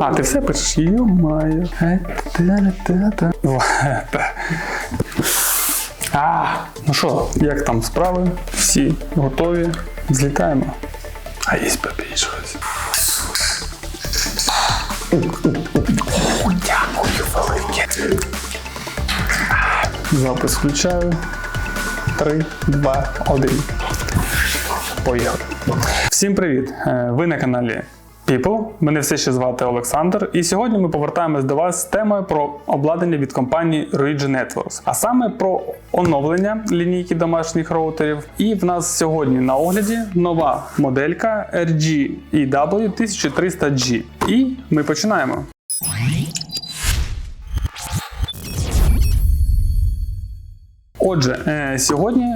А, ти все пишеш? Йо-маю. А, ну що, як там справи? Всі готові? Злітаємо. А є папір щось. Дякую велике. Запис включаю. Три, два, один. Поїхали. Всім привіт! Е, Ви на каналі People. Мене все ще звати Олександр. І сьогодні ми повертаємось до вас з темою про обладнання від компанії Ruigi Networks, а саме про оновлення лінійки домашніх роутерів. І в нас сьогодні на огляді нова моделька RGEW 1300G. І ми починаємо. Отже, е, сьогодні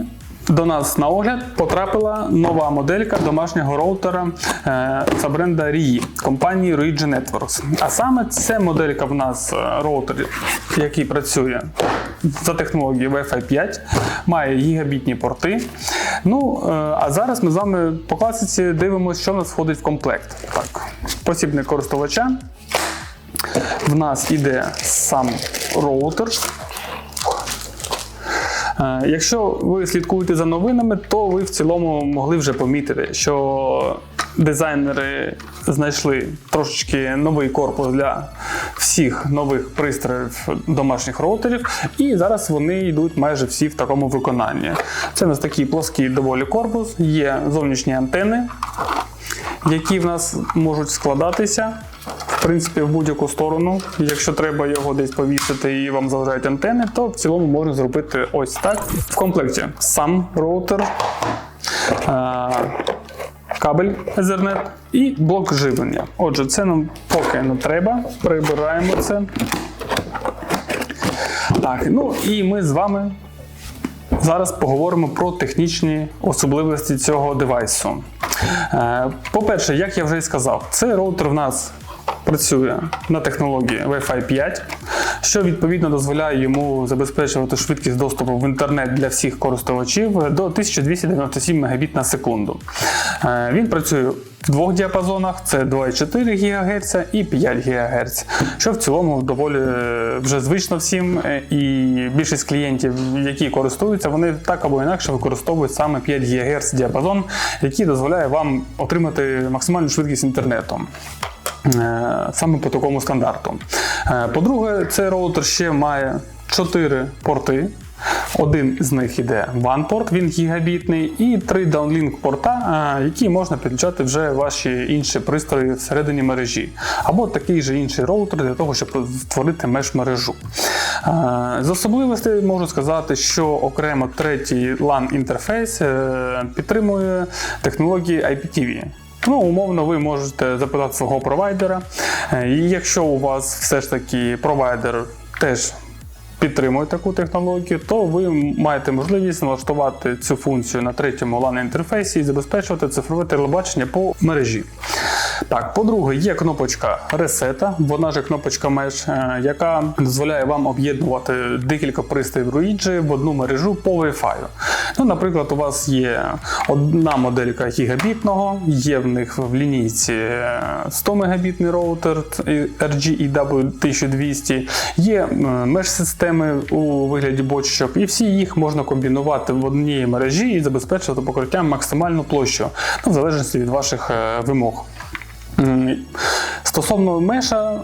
до нас на огляд потрапила нова моделька домашнього роутера е, за бренда RII компанії Ruigi Networks. А саме це моделька в нас е, роутер, який працює за технологією Wi-Fi 5, має гігабітні порти. Ну, е, а зараз ми з вами по класиці дивимося, що в нас входить в комплект. Так, посібник користувача. В нас іде сам роутер. Е, Якщо ви слідкуєте за новинами, то ви в цілому могли вже помітити, що дизайнери знайшли трошечки новий корпус для всіх нових пристроїв домашніх роутерів, і зараз вони йдуть майже всі в такому виконанні. Це у нас такий плоский доволі корпус, є зовнішні антени, які в нас можуть складатися. В принципі, в будь-яку сторону. Якщо треба його десь повісити і вам заважають антени, то в цілому можна зробити ось так. В комплекті сам роутер, е, кабель Ethernet і блок живлення. Отже, це нам поки не треба. Прибираємо це. Так, ну і ми з вами Зараз поговоримо про технічні особливості цього девайсу. Е, По-перше, як я вже і сказав, цей роутер в нас працює на технології Wi-Fi 5, що відповідно дозволяє йому забезпечувати швидкість доступу в інтернет для всіх користувачів до 1297 Мбіт на секунду. Е, Він працює в двох діапазонах: це 2,4 ГГц і 5 ГГц, що в цілому доволі е, вже звично всім. е, І більшість клієнтів, які користуються, вони так або інакше використовують саме 5 ГГц діапазон, який дозволяє вам отримати максимальну швидкість інтернету. Е, Саме по такому стандарту. Е, По-друге, цей роутер ще має 4 порти. Один з них іде OnePort, він гігабітний, і три downlink порта, е, які можна підключати вже ваші інші пристрої всередині мережі, або такий же інший роутер для того, щоб створити меш-мережу. Е, З особливостей можу сказати, що окремо третій LAN інтерфейс підтримує технології IPTV. Ну, умовно, ви можете запитати свого провайдера. Е, І якщо у вас все ж таки провайдер теж підтримує таку технологію, то ви маєте можливість налаштувати цю функцію на третьому LAN інтерфейсі і забезпечувати цифрове телебачення по мережі. Так, по-друге, є кнопочка ресета, вона ж кнопочка Mesh, е, яка дозволяє вам об'єднувати декілька пристроїв Ruigi в одну мережу по Wi-Fi. Ну, наприклад, у вас є одна моделька гігабітного, є в них в лінійці е, 100 мегабітний роутер RGEW 1200, є меш-системи у вигляді бочок, і всі їх можна комбінувати в одній мережі і забезпечувати покриттям максимальну площу, ну, в залежності від ваших е, вимог. Стосовно меша,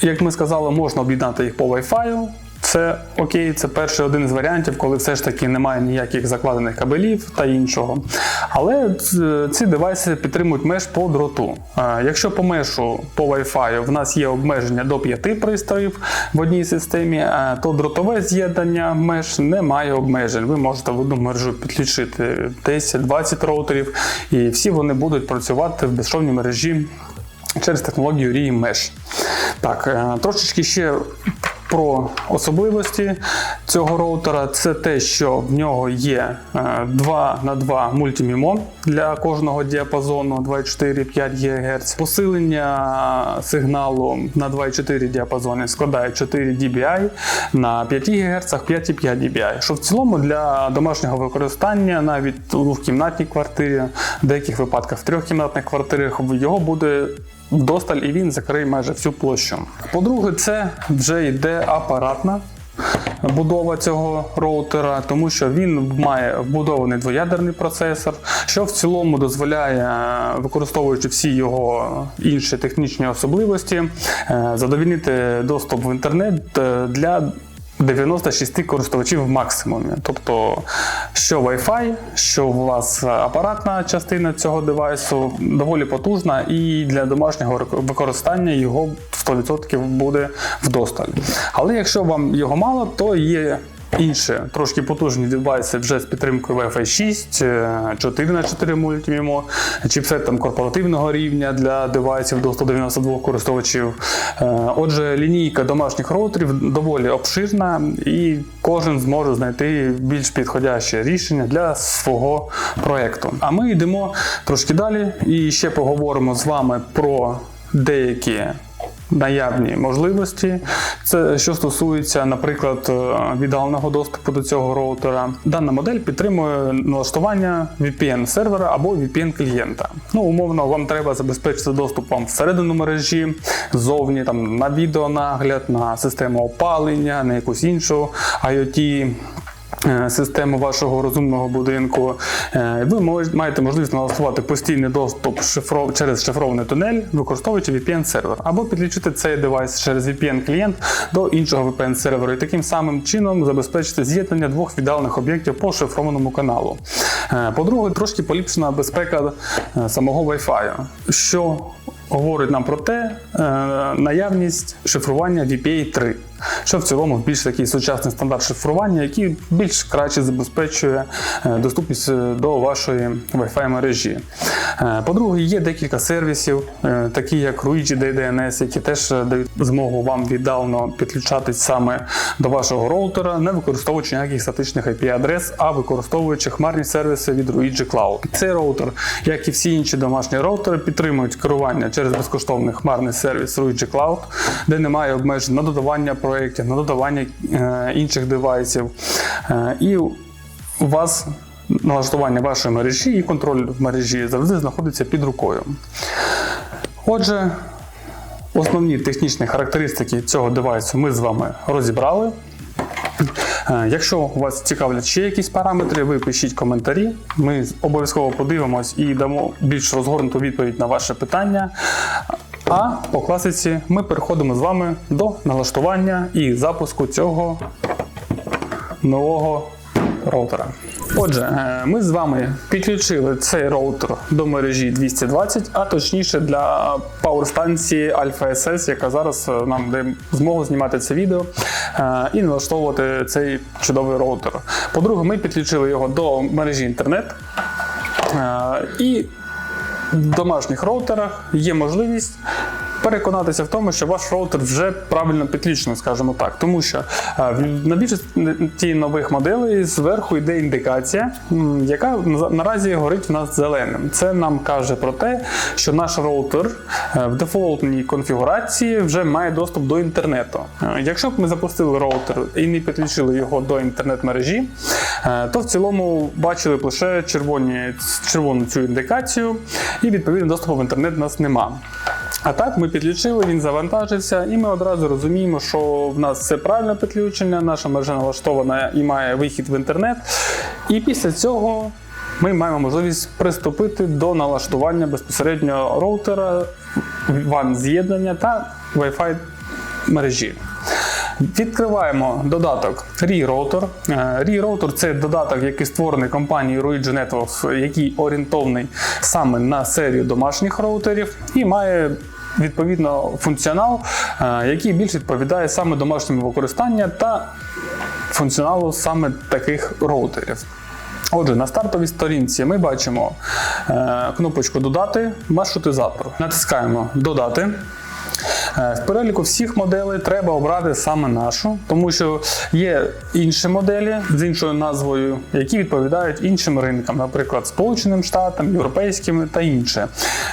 як ми сказали, можна об'єднати їх по Wi-Fi. Це окей, це перший один з варіантів, коли все ж таки немає ніяких закладених кабелів та іншого. Але ці девайси підтримують меш по дроту. Е, Якщо по мешу по Wi-Fi в нас є обмеження до 5 пристроїв в одній системі, е, то дротове з'єднання меш не має обмежень. Ви можете в одну мережу підключити 10-20 роутерів, і всі вони будуть працювати в безшовній мережі через технологію RII Mesh. Так, е, трошечки ще про особливості цього роутера. Це те, що в нього є 2 на 2 мультимімон для кожного діапазону 2,4-5 ГГц. Посилення сигналу на 2,4 діапазоні складає 4 dBi, на 5 ГГц 5,5 dBi. Що в цілому для домашнього використання навіть у двохкімнатній квартирі, в деяких випадках в трьохкімнатних квартирах його буде вдосталь і він закриє майже всю площу. По-друге, це вже йде апаратна будова цього роутера, тому що він має вбудований двоядерний процесор, що в цілому дозволяє, використовуючи всі його інші технічні особливості, е, задовільнити доступ в інтернет е, для 96 користувачів в максимумі. Тобто, що Wi-Fi, що у вас апаратна частина цього девайсу доволі потужна, і для домашнього використання його 100% буде вдосталь. Але якщо вам його мало, то є. Інші трошки потужні девайси вже з підтримкою Wi-Fi 6, 4 на 4 мультимімо, чіпсет там корпоративного рівня для девайсів до 192 користувачів. Е, Отже, лінійка домашніх роутерів доволі обширна, і кожен зможе знайти більш підходяще рішення для свого проекту. А ми йдемо трошки далі і ще поговоримо з вами про деякі наявні можливості. Це що стосується, наприклад, е, віддаленого доступу до цього роутера. Дана модель підтримує налаштування VPN сервера або VPN клієнта. Ну, умовно, вам треба забезпечити доступ вам всередину мережі, ззовні там на відеонагляд, на систему опалення, на якусь іншу IoT Систему вашого розумного будинку, Е, ви маєте можливість налаштувати постійний доступ через шифрований тунель, використовуючи VPN-сервер, або підключити цей девайс через VPN-клієнт до іншого VPN-серверу і таким самим чином забезпечити з'єднання двох віддалених об'єктів по шифрованому каналу. Е, По-друге, трошки поліпшена безпека е, самого Wi-Fi, що говорить нам про те, е, наявність шифрування VPA 3, що в цілому більш такий сучасний стандарт шифрування, який більш краще забезпечує е, доступність е, до вашої Wi-Fi мережі. Е, По-друге, є декілька сервісів, е, такі як Ruigi DDNS, які теж е, дають змогу вам віддалено підключатись саме до вашого роутера, не використовуючи ніяких статичних IP-адрес, а використовуючи хмарні сервіси від Ruigi Cloud. Цей роутер, як і всі інші домашні роутери, підтримують керування через безкоштовний хмарний сервіс Ruigi Cloud, де немає обмежень на додавання проєктів, на додавання інших девайсів. І у вас налаштування вашої мережі і контроль в мережі завжди знаходиться під рукою. Отже, основні технічні характеристики цього девайсу ми з вами розібрали. Е, Якщо вас цікавлять ще якісь параметри, ви пишіть коментарі. Ми обов'язково подивимось і дамо більш розгорнуту відповідь на ваше питання. А по класиці ми переходимо з вами до налаштування і запуску цього нового роутера. Отже, е, ми з вами підключили цей роутер до мережі 220, а точніше для пауер-станції Alpha SS, яка зараз е, нам дає змогу знімати це відео е, і налаштовувати цей чудовий роутер. По-друге, ми підключили його до мережі інтернет. І в домашніх роутерах є можливість переконатися в тому, що ваш роутер вже правильно підключений, скажімо так. Тому що е, на більшості нових моделей зверху йде індикація, яка наразі горить в нас зеленим. Це нам каже про те, що наш роутер е, в дефолтній конфігурації вже має доступ до інтернету. Е, Якщо б ми запустили роутер і не підключили його до інтернет-мережі, то в цілому бачили б лише червоні, червону цю індикацію, і відповідно доступу в інтернет у нас нема. А так ми підключили, він завантажився, і ми одразу розуміємо, що в нас все правильне підключення, наша мережа налаштована і має вихід в інтернет. І після цього ми маємо можливість приступити до налаштування безпосередньо роутера, WAN з'єднання та Wi-Fi мережі. Відкриваємо додаток ReRouter. Е, ReRouter – це додаток, який створений компанією Ruigi Networks, який орієнтований саме на серію домашніх роутерів і має відповідно функціонал, е, який більш відповідає саме домашньому використанню та функціоналу саме таких роутерів. Отже, на стартовій сторінці ми бачимо е, кнопочку Додати маршрутизатор. Натискаємо Додати. Е, В переліку всіх моделей треба обрати саме нашу, тому що є інші моделі з іншою назвою, які відповідають іншим ринкам, наприклад, Сполученим Штатам, європейським та інше.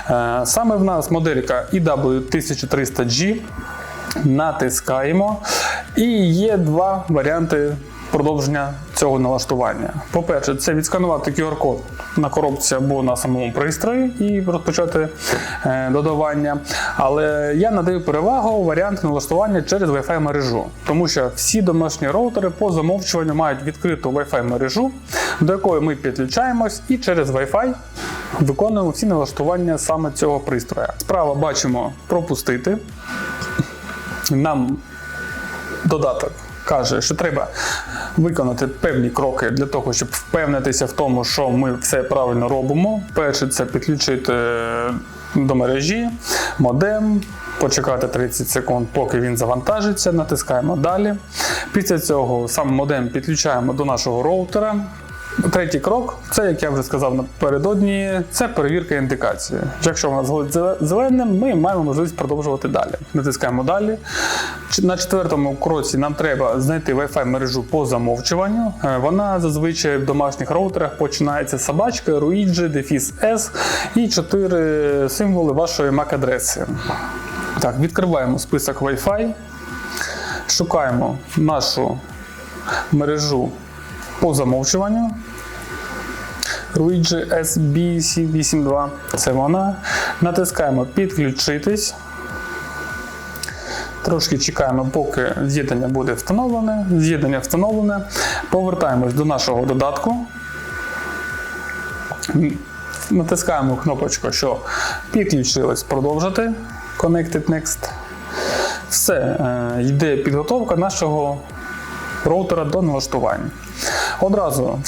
Е, Саме в нас моделька EW1300G. Натискаємо. І є два варіанти продовження цього налаштування. По-перше, це відсканувати QR-код на коробці або на самому пристрої і розпочати е, додавання. Але я надаю перевагу варіанту налаштування через Wi-Fi мережу, тому що всі домашні роутери по замовчуванню мають відкриту Wi-Fi мережу, до якої ми підключаємось, і через Wi-Fi виконуємо всі налаштування саме цього пристроя. Справа бачимо пропустити. Нам додаток каже, що треба виконати певні кроки для того, щоб впевнитися в тому, що ми все правильно робимо. Перше, це підключити до мережі модем. Почекати 30 секунд, поки він завантажиться, натискаємо далі. Після цього сам модем підключаємо до нашого роутера. Третій крок це, як я вже сказав напередодні, це перевірка індикації. Якщо вона згодить зеленим, ми маємо можливість продовжувати далі. Натискаємо далі. На четвертому кроці нам треба знайти Wi-Fi мережу по замовчуванню. Е, Вона зазвичай в домашніх роутерах починається з собачки, Ruigi, дефіс S і чотири символи вашої MAC-адреси. Так, відкриваємо список Wi-Fi, шукаємо нашу мережу по замовчуванню. Luigi SBC82. Це вона. Натискаємо підключитись. Трошки чекаємо, поки з'єднання буде встановлене. З'єднання встановлене. Повертаємось до нашого додатку. Натискаємо кнопочку, що підключилось продовжити. Connected Next. Все, е, йде підготовка нашого роутера до налаштування. Одразу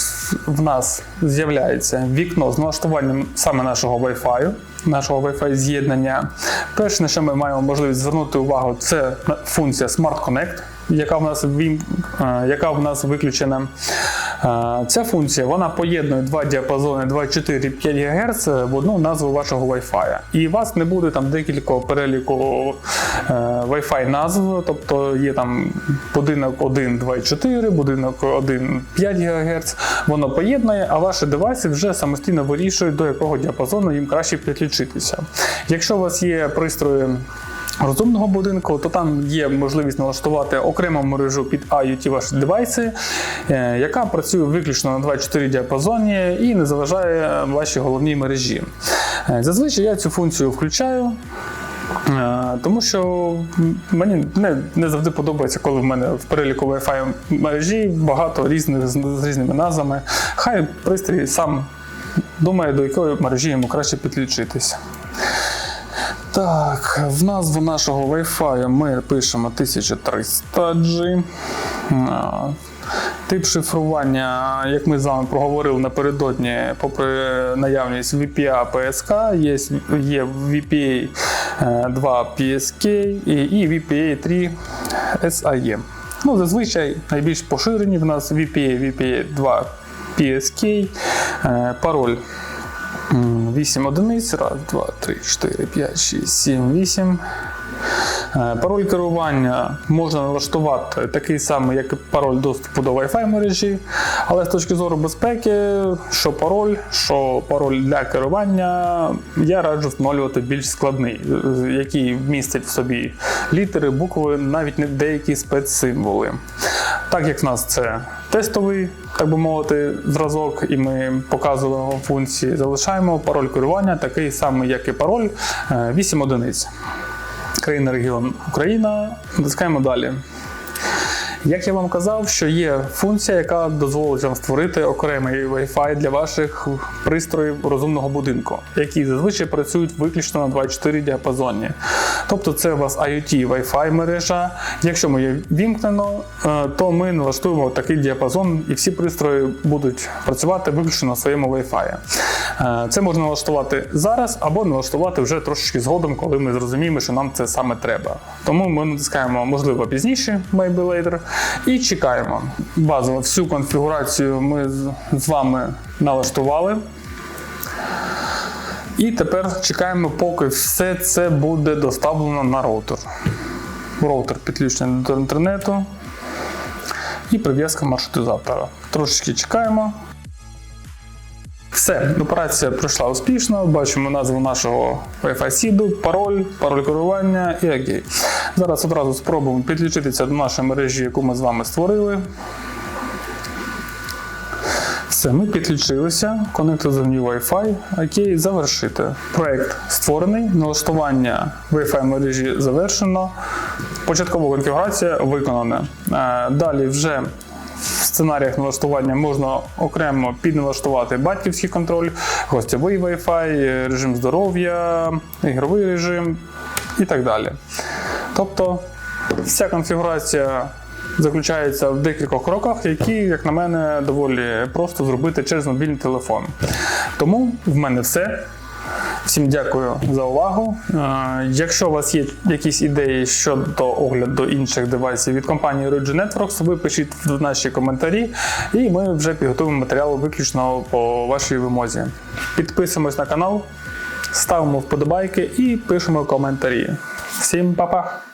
в нас з'являється вікно з налаштуванням саме нашого Wi-Fi, нашого Wi-Fi з'єднання. Перше, на що ми маємо можливість звернути увагу, це функція Smart Connect, яка в нас, е, яка в нас виключена. Ця функція вона поєднує два діапазони 2,4 5 ГГц в одну назву вашого Wi-Fi. І у вас не буде там декілька переліку е, Wi-Fi назв, тобто є там будинок 1 2,4, будинок 1 5 ГГц. Воно поєднує, а ваші девайси вже самостійно вирішують, до якого діапазону їм краще підключитися. Якщо у вас є пристрої розумного будинку, то там є можливість налаштувати окрему мережу під IoT ваші девайси, е, яка працює виключно на 24 діапазоні і не заважає вашій головній мережі. Е, Зазвичай я цю функцію включаю. Е, Тому що мені не, не завжди подобається, коли в мене в переліку Wi-Fi мережі багато різних з різними назвами. Хай пристрій сам думає, до якої мережі йому краще підключитися. Так, в назву нашого Wi-Fi ми пишемо 1300G. Тип шифрування, як ми з вами проговорили напередодні, попри наявність VPA PSK, є, є VPA 2 PSK і, і VPA 3 SIE. Ну, зазвичай найбільш поширені в нас VPA, VPA 2 PSK, е, пароль 8 одиниць. Раз, два, три, чотири, п'ять, шість, сім, вісім. Е, Пароль керування можна налаштувати такий самий, як пароль доступу до Wi-Fi мережі, але з точки зору безпеки, що пароль, що пароль для керування, я раджу встановлювати більш складний, е, який містить в собі літери, букви, навіть не деякі спецсимволи. Так як в нас це тестовий, так би мовити, зразок, і ми показуємо функції, залишаємо пароль керування такий самий, як і пароль, е, 8 одиниць. Країна регіон Україна. Натискаємо далі. Як я вам казав, що є функція, яка дозволить вам створити окремий Wi-Fi для ваших пристроїв розумного будинку, які зазвичай працюють виключно на 24 діапазоні. Тобто це у вас IoT Wi-Fi мережа. Якщо ми її вімкнено, е, то ми налаштуємо такий діапазон, і всі пристрої будуть працювати виключно на своєму Wi-Fi. Е, Це можна налаштувати зараз або налаштувати вже трошечки згодом, коли ми зрозуміємо, що нам це саме треба. Тому ми натискаємо можливо пізніше, maybe later, і чекаємо. Базово всю конфігурацію ми з- вами налаштували. І тепер чекаємо, поки все це буде доставлено на роутер. Роутер підключений до інтернету і прив'язка маршрутизатора. Трошечки чекаємо. Все, операція пройшла успішно. Бачимо назву нашого Wi-Fi сіду, пароль, пароль керування і окей. Зараз одразу спробуємо підключитися до нашої мережі, яку ми з вами створили. Все, ми підключилися, конектор зовні Wi-Fi. Окей, завершити. Проект створений, налаштування Wi-Fi мережі завершено. Початкова конфігурація виконана. Е, Далі вже сценаріях налаштування можна окремо підналаштувати батьківський контроль, гостєвий Wi-Fi, режим здоров'я, ігровий режим і так далі. Тобто вся конфігурація заключається в декількох кроках, які, як на мене, доволі просто зробити через мобільний телефон. Тому в мене все. Всім дякую за увагу. Якщо у вас є якісь ідеї щодо огляду інших девайсів від компанії Roger Networks, ви пишіть в наші коментарі, і ми вже підготуємо матеріал виключно по вашій вимозі. Підписуємось на канал, ставимо вподобайки і пишемо коментарі. Всім па-па!